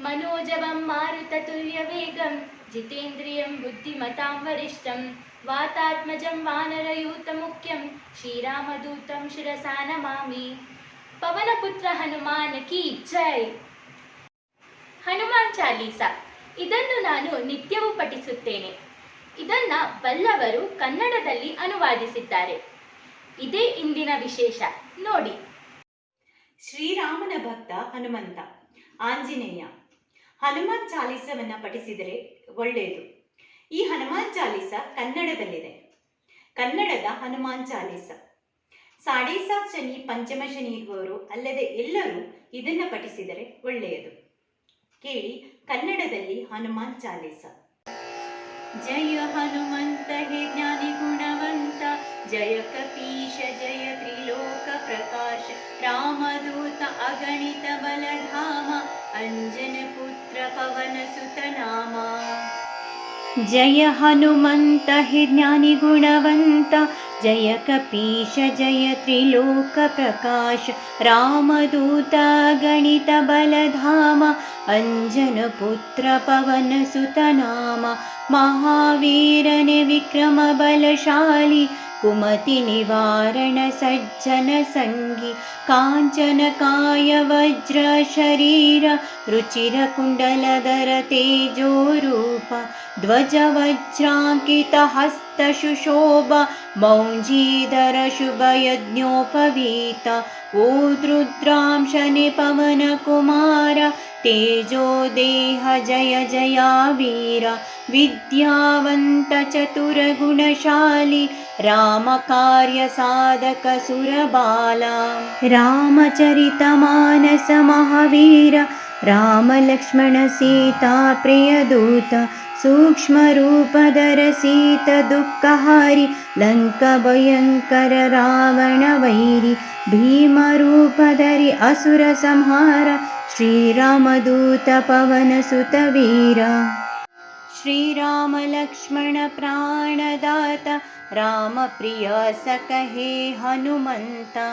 मनोजवं मारुततुल्यवेगं जितेन्द्रियं बुद्धिमतां वरिष्ठं वातात्मजं वानरयूतमुख्यं श्रीरामदूतं शिरसा नमामि ಪವನಪುತ್ರ ಹನುಮಾನ್ ಕಿ ಜೈ ಹನುಮಾನ್ ಚಾಲೀಸ ಇದನ್ನು ನಾನು ನಿತ್ಯವೂ ಪಠಿಸುತ್ತೇನೆ ಇದನ್ನ ಬಲ್ಲವರು ಕನ್ನಡದಲ್ಲಿ ಅನುವಾದಿಸಿದ್ದಾರೆ ಇದೇ ಇಂದಿನ ವಿಶೇಷ ನೋಡಿ ಶ್ರೀರಾಮನ ಭಕ್ತ ಹನುಮಂತ ಆಂಜನೇಯ ಹನುಮಾನ್ ಚಾಲೀಸವನ್ನ ಪಠಿಸಿದರೆ ಒಳ್ಳೆಯದು. ಈ ಹನುಮಾನ್ ಚಾಲೀಸ ಕನ್ನಡದಲ್ಲಿದೆ. ಕನ್ನಡದ ಹನುಮಾನ್ ಚಾಲೀಸ. ಸಾಡೇಸಾ ಶನಿ ಪಂಚಮ ಶನಿ ಇರುವವರು ಅಲ್ಲದೆ ಎಲ್ಲರೂ ಇದನ್ನ ಪಠಿಸಿದರೆ ಒಳ್ಳೆಯದು. ಕೇಳಿ ಕನ್ನಡದಲ್ಲಿ ಹನುಮಾನ್ ಚಾಲೀಸ. ಜಯ ಹನುಮಂತ, ಹೇ ಜ್ಞಾನಿ ಗುಣವಂತ, ಜಯ ಕಪೀಶ, ಜಯ ತ್ರಿಲೋಕ ಪ್ರಕಾಶ, ರಾಮದೂತ, ಅಗಣಿತ ಬಲಧಾಮ अञ्जनपुत्रपवनसुतनामा। जय हनुमन्त हि ज्ञानिगुणवन्त जय कपीश जय त्रिलोकप्रकाश रामदूतगणितबलधाम अञ्जनपुत्रपवनसुतनाम महावीरनि विक्रमबलशालि कुमतिनिवारण सज्जन सङ्गी काञ्चनकाय वज्रशरीर रुचिरकुण्डलधर तेजोरूप ध्वजवज्राङ्कितहस्त सुशोभ मौञ्जीधरशुभयज्ञोपवीत। शुभयज्ञोपवीत ओ तेजो देह जय जया वीर। विद्यावन्तचतुरगुणशाली रामकार्यसाधकसुरबाला रामकार्य रामलक्ष्मण सीता प्रियदूत सूक्ष्मरूपदर सीता दुःखहरि लङ्क असुरसंहार श्रीरामदूत पवनसुत वीर श्रीरामलक्ष्मणप्राणदाता रामप्रियासक हनुमन्ता।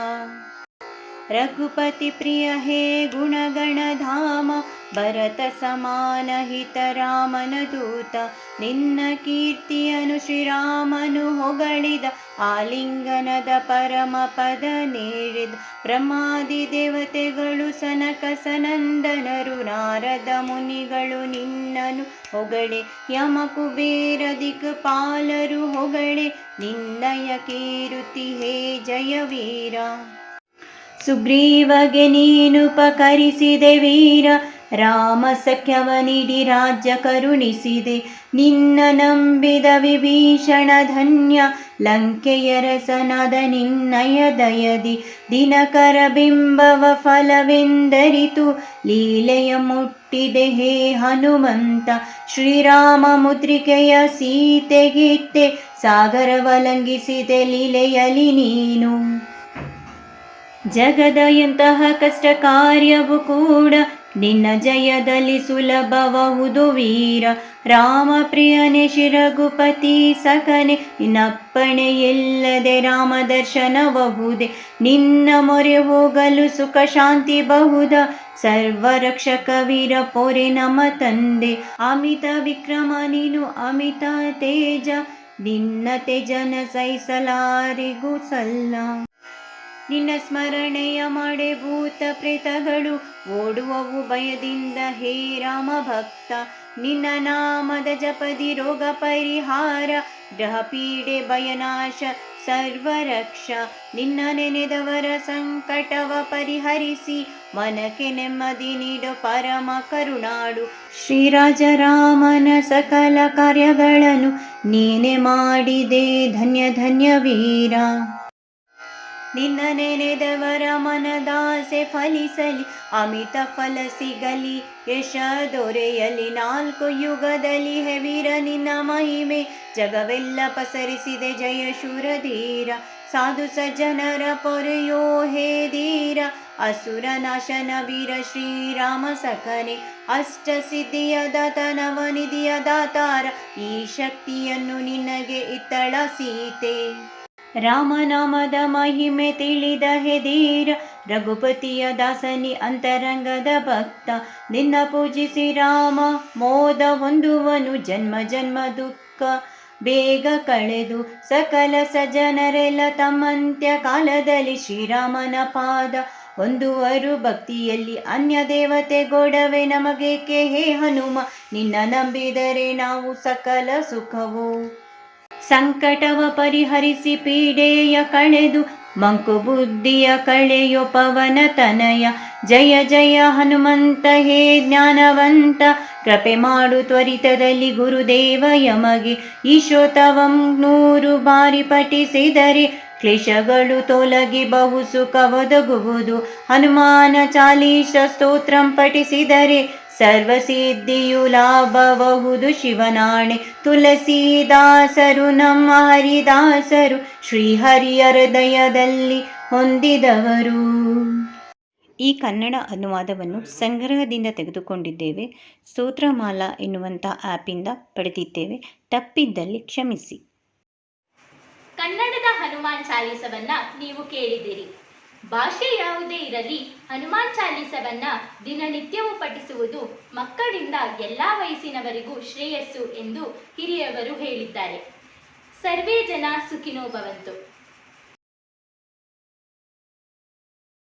ಹೇ ಗುಣಗಣಧಾಮ ಭರತ ಸಮಾನ ಹಿತ ರಾಮನ ದೂತ, ನಿನ್ನ ಕೀರ್ತಿಯನು ಶ್ರೀರಾಮನು ಹೊಗಳಿದ, ಆಲಿಂಗನದ ಪರಮ ಪದ ನೀಡಿದ ಪ್ರಮಾದಿ ದೇವತೆಗಳು ಸನಕ ಸನಂದನರು, ನಾರದ ಮುನಿಗಳು ನಿನ್ನನು ಹೊಗಳೆ ಯಮ ಕುಬೇರ ದಿಕ್ಪಾಲರು ಹೊಗಳೆ, ನಿನ್ನಯ ಕೀರುತಿ ಹೇ ಜಯವೀರ ಸುಗ್ರೀವಗೆ ನೀನುಪಕರಿಸಿದೆ ವೀರ ರಾಮ ನೀಡಿ ರಾಜ್ಯ ಕರುಣಿಸಿದೆ. ನಿನ್ನ ನಂಬಿದ ವಿಭೀಷಣ ಧನ್ಯ ಲಂಕೆಯ ನಿನ್ನಯ ದಯದಿ. ದಿನಕರ ಬಿಂಬವ ಫಲವೆಂದರಿತು, ಲೀಲೆಯ ಮುಟ್ಟಿದೆ ಹೇ ಹನುಮಂತ. ಶ್ರೀರಾಮ ಮುದ್ರಿಕೆಯ ಸೀತೆಗಿತ್ತೆ ಸಾಗರವಲಂಘಿಸಿದೆ ಲೀಲೆಯಲಿ ನೀನು. ಜಗದ ಎಂತಹ ಕಷ್ಟ ಕಾರ್ಯವು ಕೂಡ ನಿನ್ನ ಜಯದಲ್ಲಿ ಸುಲಭಬಹುದು ವೀರ. ರಾಮ ಪ್ರಿಯನೆ ಶಿರಘುಪತಿ ಸಖನೆ, ನಿನ್ನಪ್ಪಣೆ ಎಲ್ಲದೆ ರಾಮ ದರ್ಶನಬಹುದೆ ನಿನ್ನ ಮೊರೆ ಹೋಗಲು ಸುಖ ಶಾಂತಿ ಬಹುದ? ಸರ್ವರಕ್ಷಕ ವೀರ ಪೊರೆ ನಮ ತಂದೆ. ಅಮಿತ ವಿಕ್ರಮ, ನೀನು ಅಮಿತ ತೇಜ. ನಿನ್ನ ತೇಜನ ಸಹಿಸಲಾರಿಗೂ ಸಲ್ಲ. ನಿನ್ನ ಸ್ಮರಣೆಯ ಮಡೆ ಭೂತ ಪ್ರೇತಗಳು ಓಡುವವು ಭಯದಿಂದ. ಹೇ ರಾಮ ಭಕ್ತ, ನಿನ್ನ ನಾಮದ ಜಪದಿ ರೋಗ ಪರಿಹಾರ ಗ್ರಹ ಪೀಡೆ ಭಯನಾಶ, ಸರ್ವರಕ್ಷ. ನಿನ್ನ ನೆನೆದವರ ಸಂಕಟವ ಪರಿಹರಿಸಿ, ಮನಕ್ಕೆ ನೆಮ್ಮದಿ ನೀಡು ಪರಮ ಕರುಣಾಡು. ಶ್ರೀರಾಜರಾಮನ ಸಕಲ ಕಾರ್ಯಗಳನ್ನು ನೀನೆ ಮಾಡಿದೆ, ಧನ್ಯ ಧನ್ಯ ವೀರ. ನಿನ್ನ ನೆನೆದವರ ಮನದಾಸೆ ಫಲಿಸಲಿ, ಅಮಿತ ಫಲ ಸಿಗಲಿ. ಯಶ ದೊರೆಯಲಿ, ನಾಲ್ಕು ಯುಗದಲ್ಲಿ ಹೆವಿರ ನಿನ್ನ ಮಹಿಮೆ. ಜಗವೆಲ್ಲ ಪಸರಿಸಿದೆ, ಜಯ ಶೂರಧೀರ. ಸಾಧು ಸಜ್ಜನರ ಪೊರೆಯೋ ಹೇ ಧೀರ. ಅಸುರ ನಾಶನ ವೀರ ಶ್ರೀರಾಮ ಸಖನೆ. ಅಷ್ಟ ಸಿದ್ಧಿಯ ದಾತನವ ನಿಧಿಯ ದಾತಾರ. ಈ ಶಕ್ತಿಯನ್ನು ನಿನಗೆ ಇತ್ತಳ ಸೀತೆ. ರಾಮನಾಮದ ಮಹಿಮೆ ತಿಳಿದ ಹೆದೀರ, ರಘುಪತಿಯ ದಾಸನಿ ಅಂತರಂಗದ ಭಕ್ತ. ನಿನ್ನ ಪೂಜಿಸಿ ರಾಮ, ಮೋದ ಹೊಂದುವನು ಜನ್ಮ ಜನ್ಮ ದುಃಖ. ಬೇಗ ಕಳೆದು ಸಕಲ ಸಜ್ಜನರೆಲ್ಲ ತಮ್ಮಂತ್ಯ ಕಾಲದಲ್ಲಿ ಶ್ರೀರಾಮನ ಪಾದ. ಹೊಂದುವರು ಭಕ್ತಿಯಲ್ಲಿ ಅನ್ಯ ದೇವತೆ ಗೊಡವೆ ನಮಗೇಕೆ ಹೇ ಹನುಮ? ನಿನ್ನ ನಂಬಿದರೆ ನಾವು ಸಕಲ ಸುಖವು. ಸಂಕಟವ ಪರಿಹರಿಸಿ ಪೀಡೆಯ ಕಳೆದು ಮಂಕು ಬುದ್ಧಿಯ ಕಳೆಯೋ ಪವನ ತನಯ. ಜಯ ಜಯ ಹನುಮಂತ, ಹೇ ಜ್ಞಾನವಂತ, ಕೃಪೆ ಮಾಡು ತ್ವರಿತದಲ್ಲಿ ಗುರುದೇವ ಯಮಗೆ. ಈಶೋತವಂ ನೂರು ಬಾರಿ ಪಠಿಸಿದರೆ ಕ್ಲೇಶಗಳು ತೊಲಗಿ ಬಹು ಸುಖವೊದಗುವುದು ಹನುಮಾನ ಚಾಲೀಶ ಸ್ತೋತ್ರಂ ಪಠಿಸಿದರೆ ಸರ್ವಸಿದ್ಧಿಯು ಲಾಭಬಹುದು ಶಿವನಾಣೆ. ತುಳಸಿದಾಸರು ನಮ್ಮ ಹರಿದಾಸರು ಶ್ರೀಹರಿಯ ಹೃದಯದಲ್ಲಿ ಹೊಂದಿದವರು. ಈ ಕನ್ನಡ ಅನುವಾದವನ್ನು ಸಂಗ್ರಹದಿಂದ ತೆಗೆದುಕೊಂಡಿದ್ದೇವೆ. ಸೂತ್ರಮಾಲಾ ಎನ್ನುವಂಥ ಆ್ಯಪಿಂದ ಪಡೆದಿದ್ದೇವೆ. ತಪ್ಪಿದ್ದಲ್ಲಿ ಕ್ಷಮಿಸಿ. ಕನ್ನಡದ ಹನುಮಾನ್ ಚಾಲೀಸವನ್ನ ನೀವು ಕೇಳಿದಿರಿ ಭಾಷೆ ಯಾವುದೇ ಇರಲಿ, ಹನುಮಾನ್ ಚಾಲೀಸವನ್ನ ದಿನನಿತ್ಯವೂ ಪಠಿಸುವುದು ಮಕ್ಕಳಿಂದ ಎಲ್ಲ ವಯಸ್ಸಿನವರಿಗೂ ಶ್ರೇಯಸ್ಸು ಎಂದು ಹಿರಿಯವರು ಹೇಳಿದ್ದಾರೆ. ಸರ್ವೇ ಜನ ಸುಖಿನೋ ಭವಂತು.